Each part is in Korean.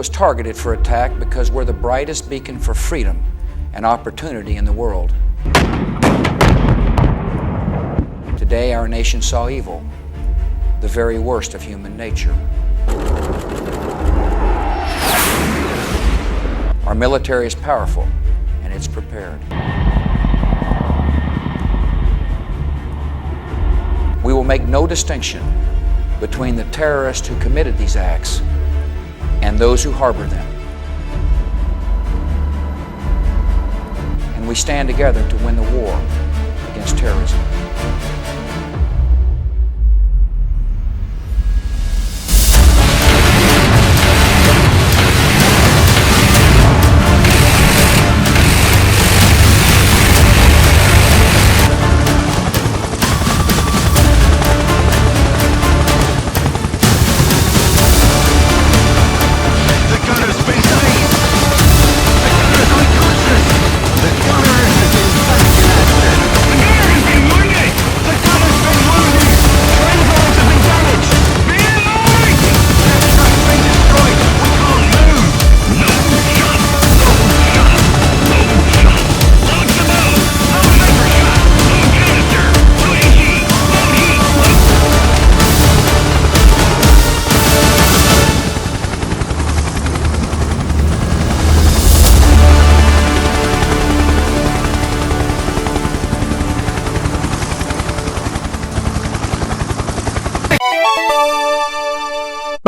was targeted for attack because we're the brightest beacon for freedom and opportunity in the world. Today, our nation saw evil, the very worst of human nature. Our military is powerful and it's prepared. We will make no distinction between the terrorists who committed these acts and those who harbor them. And we stand together to win the war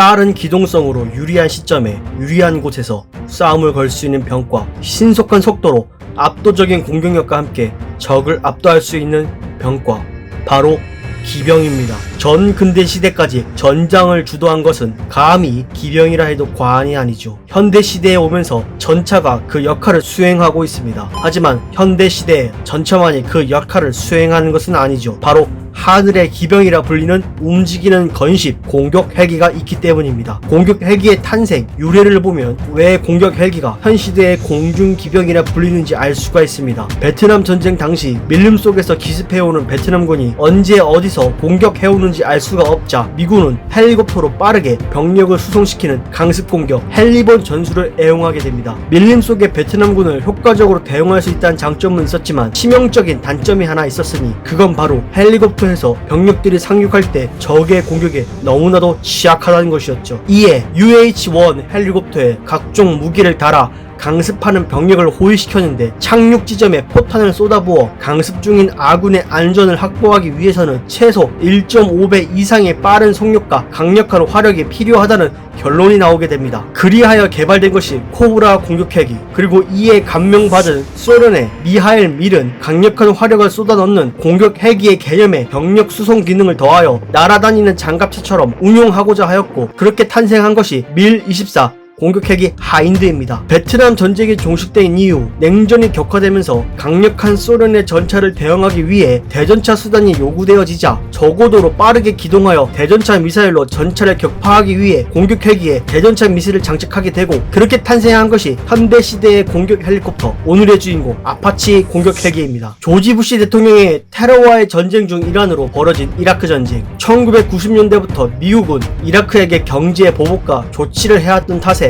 빠른 기동성으로 유리한 시점에 유리한 곳에서 싸움을 걸 수 있는 병과 신속한 속도로 압도적인 공격력과 함께 적을 압도할 수 있는 병과 바로 기병입니다. 전 근대 시대까지 전장을 주도한 것은 감히 기병이라 해도 과언이 아니죠. 현대 시대에 오면서 전차가 그 역할을 수행하고 있습니다. 하지만 현대 시대에 전차만이 그 역할을 수행하는 것은 아니죠. 바로 하늘의 기병이라 불리는 움직이는 건십 공격 헬기가 있기 때문입니다. 공격 헬기의 탄생 유래를 보면 왜 공격 헬기가 현 시대의 공중 기병이라 불리는지 알 수가 있습니다. 베트남 전쟁 당시 밀림 속에서 기습해오는 베트남군이 언제 어디서 공격해오는지 알 수가 없자 미군은 헬리콥터로 빠르게 병력을 수송시키는 강습 공격 헬리본 전술을 애용하게 됩니다. 밀림 속의 베트남군을 효과적으로 대응할 수 있다는 장점은 있었지만 치명적인 단점이 하나 있었으니 그건 바로 헬리콥터 에서 병력들이 상륙할 때 적의 공격에 너무나도 취약하다는 것이었죠. 이에 UH-1 헬리콥터에 각종 무기를 달아 강습하는 병력을 호위시켰는데 착륙 지점에 포탄을 쏟아부어 강습 중인 아군의 안전을 확보하기 위해서는 최소 1.5배 이상의 빠른 속력과 강력한 화력이 필요하다는 결론이 나오게 됩니다. 그리하여 개발된 것이 코브라 공격헬기 그리고 이에 감명받은 소련의 미하일 밀은 강력한 화력을 쏟아넣는 공격 헬기의 개념에 병력 수송 기능을 더하여 날아다니는 장갑차처럼 운용하고자 하였고 그렇게 탄생한 것이 밀 24 공격핵이 하인드입니다. 베트남 전쟁이 종식된 이후 냉전이 격화되면서 강력한 소련의 전차를 대응하기 위해 대전차 수단이 요구되어지자 저고도로 빠르게 기동하여 대전차 미사일로 전차를 격파하기 위해 공격 헬기에 대전차 미사일을 장착하게 되고 그렇게 탄생한 것이 현대 시대의 공격 헬리콥터 오늘의 주인공 아파치 공격 헬기입니다. 조지 부시 대통령의 테러와의 전쟁 중 일환으로 벌어진 이라크 전쟁 1990년대부터 미국은 이라크에게 경제 보복과 조치를 해왔던 탓에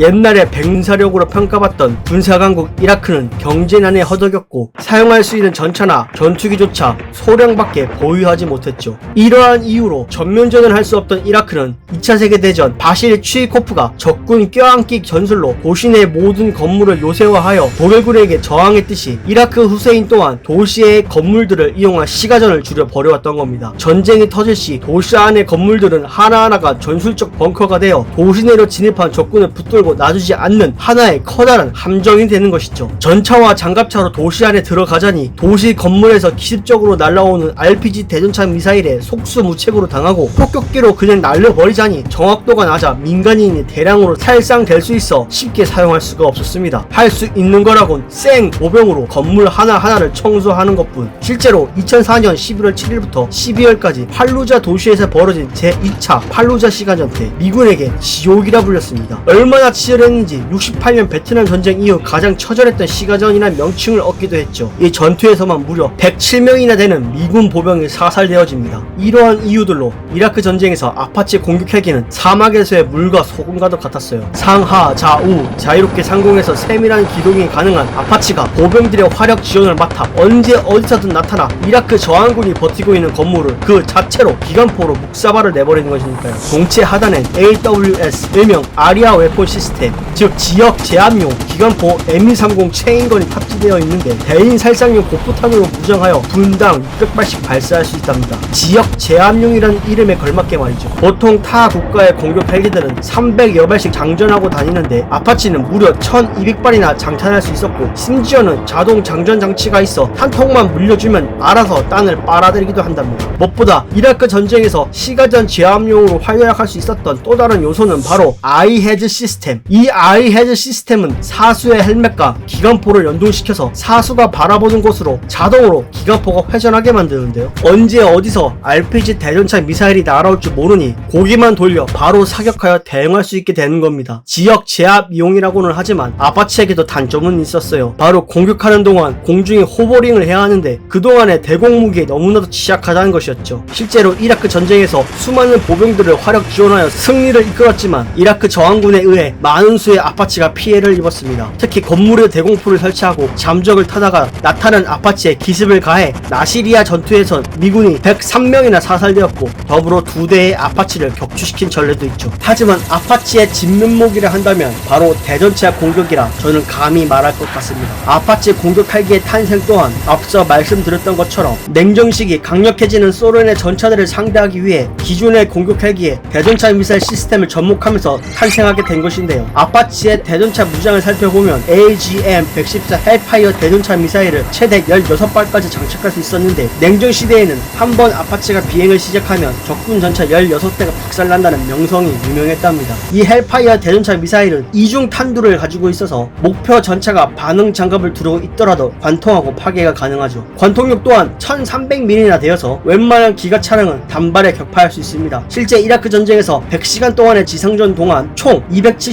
옛날에 백사력으로 평가받던 군사강국 이라크는 경제난에 허덕였고 사용할 수 있는 전차나 전투기조차 소량밖에 보유하지 못했죠. 이러한 이유로 전면전을 할 수 없던 이라크는 2차 세계대전 바실 취코프가 적군 껴안기 전술로 도시 내 모든 건물을 요새화하여 독일군에게 저항했듯이 이라크 후세인 또한 도시의 건물들을 이용한 시가전을 줄여 버려왔던 겁니다. 전쟁이 터질 시 도시 안의 건물들은 하나하나가 전술적 벙커가 되어 도시 내로 진입한 적군을 붙들고 놔주지 않는 하나의 커다란 함정이 되는 것이죠. 전차와 장갑차로 도시 안에 들어가자니 도시 건물에서 기습적으로 날라오는 RPG 대전차 미사일에 속수무책으로 당하고 폭격기로 그냥 날려버리자니 정확도가 낮아 민간인이 대량으로 살상될 수 있어 쉽게 사용할 수가 없었습니다. 할 수 있는 거라곤 생 모병으로 건물 하나하나를 청소하는 것뿐. 실제로 2004년 11월 7일부터 12월까지 팔루자 도시에서 벌어진 제2차 팔루자 시간전때 미군에게 지옥이라 불렸습니다. 얼마나 얼마나 치열했는지 68년 베트남 전쟁 이후 가장 처절했던 시가전이라는 명칭을 얻기도 했죠. 이 전투에서만 무려 107명이나 되는 미군 보병이 사살되어집니다. 이러한 이유들로 이라크 전쟁에서 아파치 공격 헬기는 사막에서의 물과 소금과도 같았어요. 상하, 좌우, 자유롭게 상공에서 세밀한 기동이 가능한 아파치가 보병들의 화력 지원을 맡아 언제 어디서든 나타나 이라크 저항군이 버티고 있는 건물을 그 자체로 기관포로 묵사발을 내버리는 것이니까요. 동체 하단엔 AWS 일명 아리아 웨폰 시스템 즉 지역 제압용 기관포 M230 체인건이 탑재되어 있는데 대인 살상용 고포탄으로 무장하여 분당 600발씩 발사할 수 있답니다. 지역 제압용이라는 이름에 걸맞게 말이죠. 보통 타 국가의 공격 헬기들은 300여 발씩 장전하고 다니는데 아파치는 무려 1200발이나 장탄할 수 있었고 심지어는 자동 장전 장치가 있어 한 통만 물려주면 알아서 땅을 빨아들이기도 한답니다. 무엇보다 이라크 전쟁에서 시가전 제압용으로 활약할 수 있었던 또 다른 요소는 바로 아이헤드 시스템. 이 아이 헤드 시스템은 사수의 헬멧과 기관포를 연동시켜서 사수가 바라보는 곳으로 자동으로 기관포가 회전하게 만드는데요. 언제 어디서 RPG 대전차 미사일이 날아올 줄 모르니 고기만 돌려 바로 사격하여 대응할 수 있게 되는 겁니다. 지역 제압 이용이라고는 하지만 아파치에게도 단점은 있었어요. 바로 공격하는 동안 공중에 호버링을 해야 하는데 그동안의 대공 무기에 너무나도 취약하다는 것이었죠. 실제로 이라크 전쟁에서 수많은 보병들을 화력 지원하여 승리를 이끌었지만 이라크 저항군에 의해 많은 수의 아파치가 피해를 입었습니다. 특히 건물에 대공포를 설치하고 잠적을 타다가 나타난 아파치에 기습을 가해 나시리아 전투에선 미군이 103명이나 사살되었고 더불어 두 대의 아파치를 격추시킨 전례도 있죠. 하지만 아파치의 진면목이라 한다면 바로 대전차 공격이라 저는 감히 말할 것 같습니다. 아파치 공격 헬기의 탄생 또한 앞서 말씀드렸던 것처럼 냉정 시기 강력해지는 소련의 전차들을 상대하기 위해 기존의 공격 헬기에 대전차 미사일 시스템을 접목하면서 탄생하게 된 것인데 요. 아파치의 대전차 무장을 살펴보면 AGM-114 헬파이어 대전차 미사일을 최대 16발까지 장착할 수 있었는데 냉전 시대에는 한 번 아파치가 비행을 시작하면 적군 전차 16대가 박살난다는 명성이 유명했답니다. 이 헬파이어 대전차 미사일은 이중 탄두를 가지고 있어서 목표 전차가 반응 장갑을 두르고 있더라도 관통하고 파괴가 가능하죠. 관통력 또한 1300mm나 되어서 웬만한 기가 차량은 단발에 격파할 수 있습니다. 실제 이라크 전쟁에서 100시간 동안의 지상전 동안 총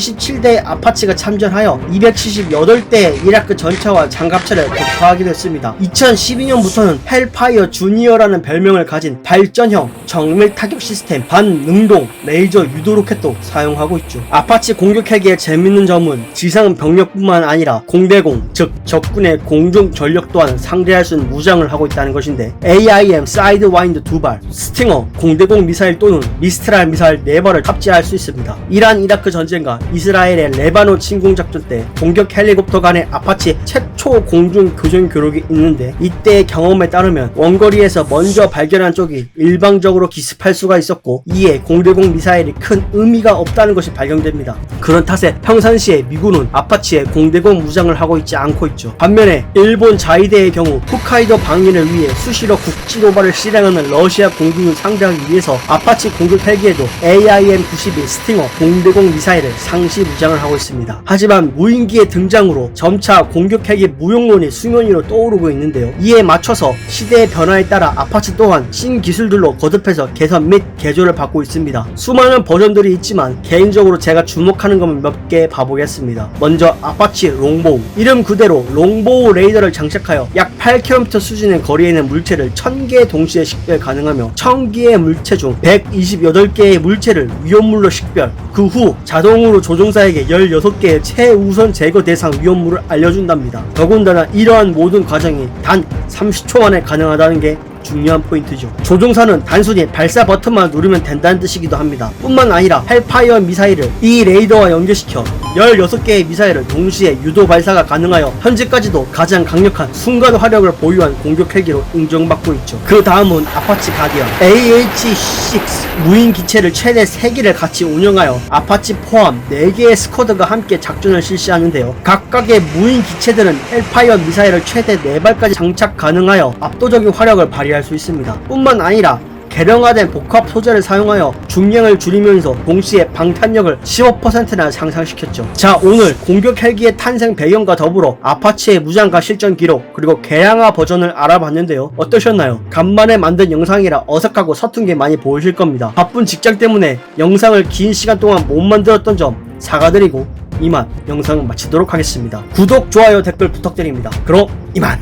277대의 아파치가 참전하여 278대의 이라크 전차와 장갑차를 격파하기도 했습니다. 2012년부터는 헬파이어 주니어라는 별명을 가진 발전형 정밀 타격 시스템 반능동 레이저 유도 로켓도 사용하고 있죠. 아파치 공격 헬기의 재밌는 점은 지상 병력뿐만 아니라 공대공 즉 적군의 공중 전력 또한 상대할 수 있는 무장을 하고 있다는 것인데 AIM 사이드 와인드 두 발, 스팅어 공대공 미사일 또는 미스트랄 미사일 네 발을 탑재할 수 있습니다. 이란 이라크 전쟁과 이스라엘의 레바논 침공 작전 때 공격 헬리콥터 간의 아파치 최초 공중 교전 교록이 있는데 이때의 경험에 따르면 원거리에서 먼저 발견한 쪽이 일방적으로 기습할 수가 있었고 이에 공대공 미사일이 큰 의미가 없다는 것이 발견됩니다. 그런 탓에 평상시에 미군은 아파치에 공대공 무장을 하고 있지 않고 있죠. 반면에 일본 자위대의 경우 홋카이도 방위를 위해 수시로 국지 도발을 실행하는 러시아 공군을 상대하기 위해서 아파치 공격 헬기에도 AIM-92 스팅어 공대공 미사일을 상시 무장을 하고 있습니다. 하지만 무인기의 등장으로 점차 공격 헬기 무용론이 수면위로 떠오르고 있는데요. 이에 맞춰서 시대의 변화에 따라 아파치 또한 신기술들로 거듭해서 개선 및 개조를 받고 있습니다. 수많은 버전들이 있지만 개인적으로 제가 주목하는 것만 몇 개 봐보겠습니다. 먼저 아파치 롱보우 이름 그대로 롱보우 레이더를 장착하여 약 8km 수준의 거리에 있는 물체를 1000개 동시에 식별 가능하며 1000개의 물체 중 128개의 물체를 위험물로 식별 그 후 자동으로 조종사에게 16개의 최우선 제거 대상 위험물을 알려준답니다. 더군다나 이러한 모든 과정이 단 30초 만에 가능하다는 게 중요한 포인트죠. 조종사는 단순히 발사 버튼만 누르면 된다는 뜻이기도 합니다. 뿐만 아니라 헬파이어 미사일을 이 레이더와 연결시켜 16개의 미사일을 동시에 유도 발사가 가능하여 현재까지도 가장 강력한 순간 화력을 보유한 공격 헬기로 인정받고 있죠. 그 다음은 아파치 가디언 AH-6 무인 기체를 최대 3개를 같이 운영하여 아파치 포함 4개의 스쿼드가 함께 작전을 실시하는데요. 각각의 무인 기체들은 헬파이어 미사일을 최대 4발까지 장착 가능하여 압도적인 화력을 발휘할 수 있습니다. 뿐만 아니라 개량화된 복합 소재를 사용하여 중량을 줄이면서 동시에 방탄력을 15%나 상승시켰죠. 자, 오늘 공격 헬기의 탄생 배경과 더불어 아파치의 무장과 실전 기록 그리고 개량화 버전을 알아봤는데요. 어떠셨나요? 간만에 만든 영상이라 어색하고 서툰 게 많이 보이실 겁니다. 바쁜 직장 때문에 영상을 긴 시간 동안 못 만들었던 점 사과드리고 이만 영상 마치도록 하겠습니다. 구독, 좋아요, 댓글 부탁드립니다. 그럼 이만!